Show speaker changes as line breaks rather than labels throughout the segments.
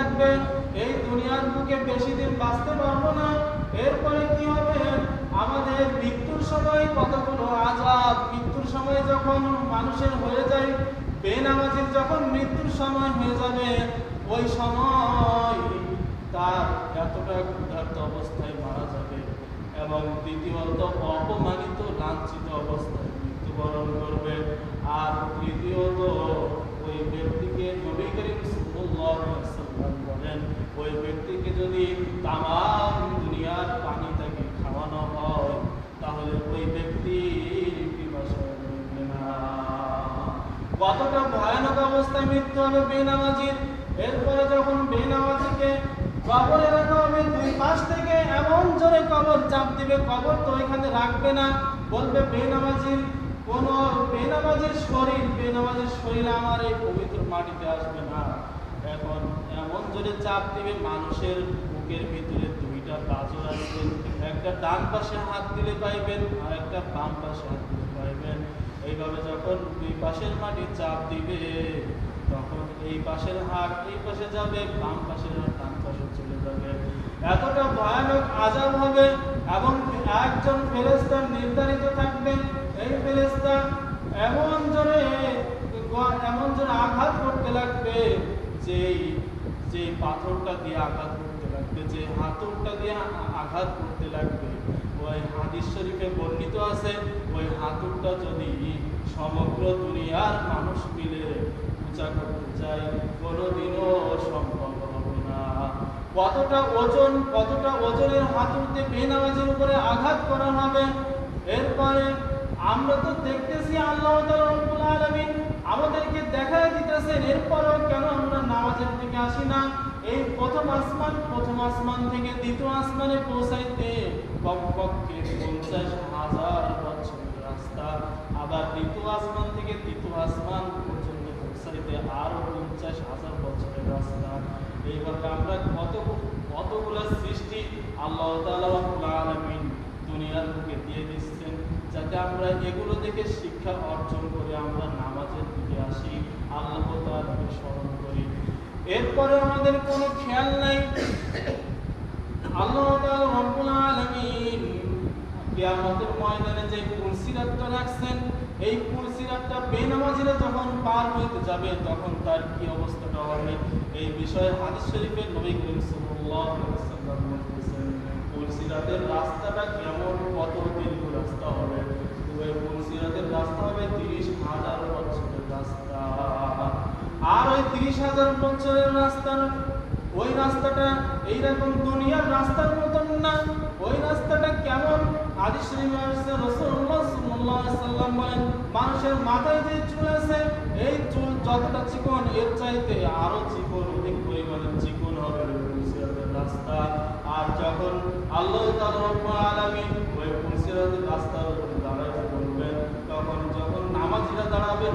থাকবে, এই দুনিয়ার বুকে বেশি দিন বাঁচতে পারব না। এরপরে কি হবে? আমাদের মৃত্যুর সময় কতগুলো আজাব মৃত্যুর সময় যখন মানুষের হয়ে যায়, বেনামাজির যখন মৃত্যুর সময় হয়ে যাবে, ওই সময় তার এতটা ক্ষুধার্ত অবস্থায় মারা যাবে এবং দ্বিতীয়ত অপমানিত, লাঞ্ছিত অবস্থায় মৃত্যুবরণ করবে। আর তৃতীয়ত ওই ব্যক্তিকে নবী করিম সাল্লাল্লাহু আলাইহি ওয়াসাল্লাম বলেন ওই ব্যক্তিকে যদি তামাম দুনিয়ার পানি তাকে খাওয়ানো হয় তাহলে ওই ব্যক্তির পিপাসা মিটবে না কতটা অবস্থায় মৃত্যু হবে বেনামাজির। এরপরে যখন বেনামাজিকে কবরে রাখা হবে, দুই পাশ থেকে এমন জোরে কবর চাপ দিবে, কবর তো এখানে রাখবে না। বলবে, বেনামাজির কোন, বেনামাজির শরীর বেনামাজির শরীর আমার এই পবিত্র মাটিতে আসবে না। এখন এমন জোরে চাপ দিবে, মানুষের বুকের ভিতরে দুইটা পাঁচর আছে একটা ডান পাশে হাত দিলে পাইবেন আর একটা বাম পাশে হাত দিলে পাইবেন। এইভাবে যখন দুই পাশের মাটি চাপ দিবে, তখন এই পাশের এই পাশে যাবে, বাম পাশের ডান পাশে চলে যাবে। এতটা ভয়ানক আজাব হবে এবং একজন ফেরেস্তা নির্ধারিত থাকবে। এই ফেরেস্তা এমন জনে এমন জোরে আঘাত করতে লাগবে যে যে পাথরটা দিয়ে আঘাত করতে লাগবে, যে হাতুরটা দিয়ে আঘাত করতে লাগবে। ওই হাদিস শরীফে বর্ণিত আছে, ওই হাতুরটা যদি সমগ্র দুনিয়ার মানুষ মিলে পূজা করতে চাই কোনোদিনও সম্ভব হবে না। কতটা ওজন, কতটা ওজনের হাতুড়তে বেনামাজের উপরে আঘাত করা হবে, এরপরে আমরা তো দেখতেছি আল্লাহ আলামিন আমাদেরকে দেখায় দিতেছেন, এরপরও কেন আমরা নামাজের দিকে আসি না? এই প্রথম আসমান প্রথম আসমান থেকে দ্বিতীয় আসমানে পৌঁছাইতে কমপক্ষে পঞ্চাশ হাজার বছরের রাস্তা। আবার দ্বিতীয় আসমান থেকে তৃতীয় আসমান পর্যন্ত পৌঁছাইতে আরও পঞ্চাশ হাজার বছরের রাস্তা। এইভাবে আমরা কত, কতগুলো সৃষ্টি আল্লাহ আলামিন দুনিয়ার বুকে দিয়ে দিচ্ছেন, যাতে আমরা এগুলো থেকে শিক্ষা অর্জন করে আমরা নামাজের দিকে আসি, আল্লাহ তাআলাকে স্মরণ করি। এরপরে আমাদের কোনো খেয়াল নাই। আল্লাহ রব্বুল ময়দানে যে রাখছেন, এই পুলসিরাতটা বেনামাজিরা যখন পার হইতে যাবে, তখন তার কি অবস্থাটা হবে? এই বিষয়ে হাদিস শরীফে নবী করিম পুলসিরাতের রাস্তাটা কেমন কত দীর্ঘ রাস্তা হবে? ওই পুলসিরাতের রাস্তা হবে 30 হাজার বছরের রাস্তা। আর ওই 30 হাজার বছরের রাস্তা ওই রাস্তাটা এইরকম দুনিয়ার রাস্তার মতন না। ওই রাস্তাটা কেমন? আদি শ্রীমাসে রসুল্লাহ সাল্লাম বলেন, মানুষের মাথায় যে চুল আছে, এই চুল যতটা চিকন, এর চাইতে আরও চিকন, অধিক পরিমাণে চিকন হবে রাস্তা। আর যখন আল্লাহ রব্বুল ওই পুলসিরাতের রাস্তার উপরে দাঁড়াইতে বলবেন, তখন যখন নামাজিরা দাঁড়াবে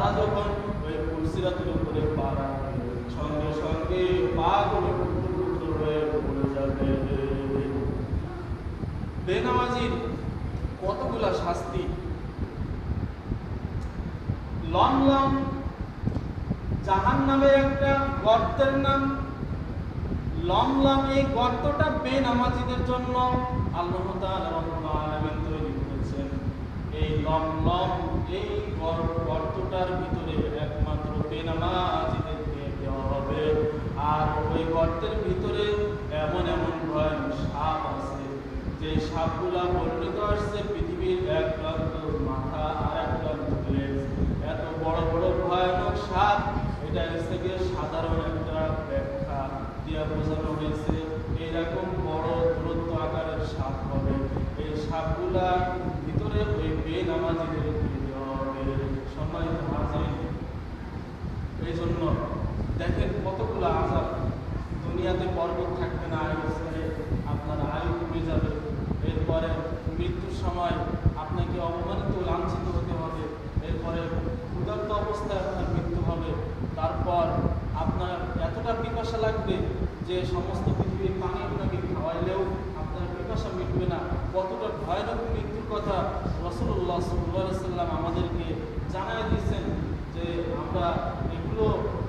তারা যখন ওই পুলসিরাতের উপরে পা রাখবে, সঙ্গে সঙ্গে পা পড়ে যাবে বেনামাজির, কতগুলা শাস্তি? লম লম জাহান নামে একটা গর্তের নাম। লম লম এই গর্তটা বেনামাজিদের জন্য আল্লাহ তাআলা রব্বুল আলামিন তৈরি করেছেন এই লম লম এই গর- গর্তটার ভিতরে একমাত্র বেনামাজিদেরকে দেওয়া হবে। আর ওই গর্তের ভিতরে এমন এমন ভয়ানক সাপ আছে যে সাপগুলা বর্ণিত আসছে পৃথিবীর এক লক্ষ মাথা আর এক লেজ। এত বড় বড় ভয়ানক সাপ, এটা হচ্ছে গিয়ে সাধারণ একটা ব্যাখ্যা দিয়া বোঝানো হয়েছে। এইরকম বড় দূরত্ব আকারের সাপ হবে। এই সাপগুলা বেনামাজিদের সম্মানিত হাজির। এই জন্য দেখেন কতগুলো আজাব দুনিয়াতে পর্বত থাকবে না আয়ু ছেড়ে আপনার আয়ু কমে যাবে। এরপরে মৃত্যুর সময় আপনাকে অবমানিত লাঞ্ছিত হতে হবে। এরপরে ক্ষুধার্ত অবস্থায় আপনার মৃত্যু হবে। তারপর আপনার এতটা পিপাসা লাগবে যে সমস্ত পৃথিবীর পানি আপনাকে খাওয়াইলেও আপনার পিপাসা মিটবে না কতটা ভয়ানক মৃত্যুর কথা রসুল্লাহ সাল্লাহ সাল্লাম আমাদেরকে জানায় দিয়েছেন যে আমরা এগুলো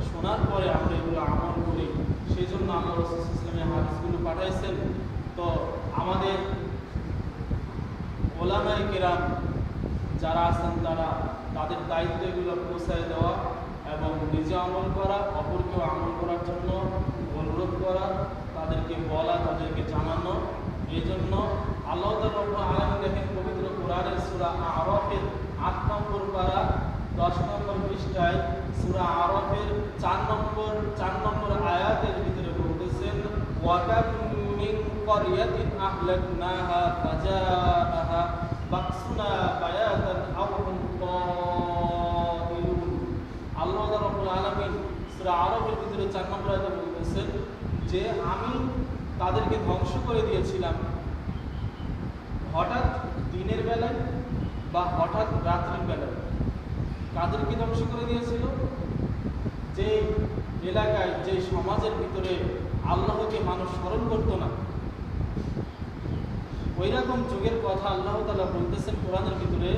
শোনার পরে আমরা এগুলো আমল করি। সেই জন্য আমরা রসুল ইসলামের হাদিসগুলো পাঠাইছেন। তো আমাদের ওলামাই যারা আছেন তারা তাদের দায়িত্ব এগুলো পৌঁছায় দেওয়া এবং নিজে আমল করা, অপরকেও আমল করার জন্য অনুরোধ করা, তাদেরকে বলা, তাদেরকে জানানো। এই জন্য আল্লাহ আলম দেখেন পবিত্র কোরআনের সুরা আরফের আট নম্বর পারা, দশ নম্বর পৃষ্ঠায় সুরা আরফের চার নম্বর চার নম্বর আয়াতের ভিতরে বলতেছেন, ওয়াকাম মিন করিয়াতিন আহলাকনাহা ফাজাআহা বাকসুনা বায়াতান আও কাইরুন আল্লাহ আরফের ভিতরে চার নম্বর আয়াতে বলতেছেন, যে আমি তাদেরকে ধ্বংস করে দিয়েছিলাম হঠাৎ দিনের বেলায় বা হঠাৎ রাত্রির বেলায় কাদেরকে ধ্বংস করে দিয়েছিল? যে এলাকায় যে সমাজের ভিতরে আল্লাহকে মানুষ স্মরণ করতো না, ওই রকম যুগের কথা আল্লাহ তালা বলতেছেন কোরআনের ভিতরে,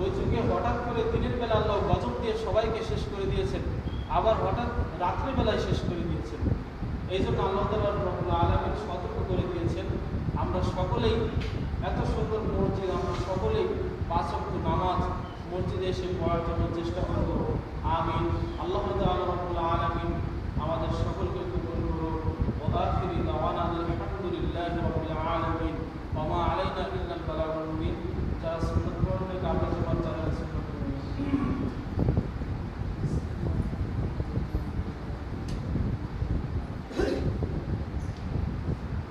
ওই যুগে হঠাৎ করে দিনের বেলা আল্লাহ গজব দিয়ে সবাইকে শেষ করে দিয়েছেন, আবার হঠাৎ রাত্রিবেলায় শেষ করে দিয়েছেন। এই জন্য আল্লাহ তালা আলমিন সতর্ক করে দিয়েছেন, আমরা সকলেই এত সুন্দর মসজিদ আমরা সকলেই পাঁচ অক্ট নামাজ মসজিদে এসে পড়ার জন্য চেষ্টা করব। আমি আল্লাহ তালা রবুল্লা আলমিন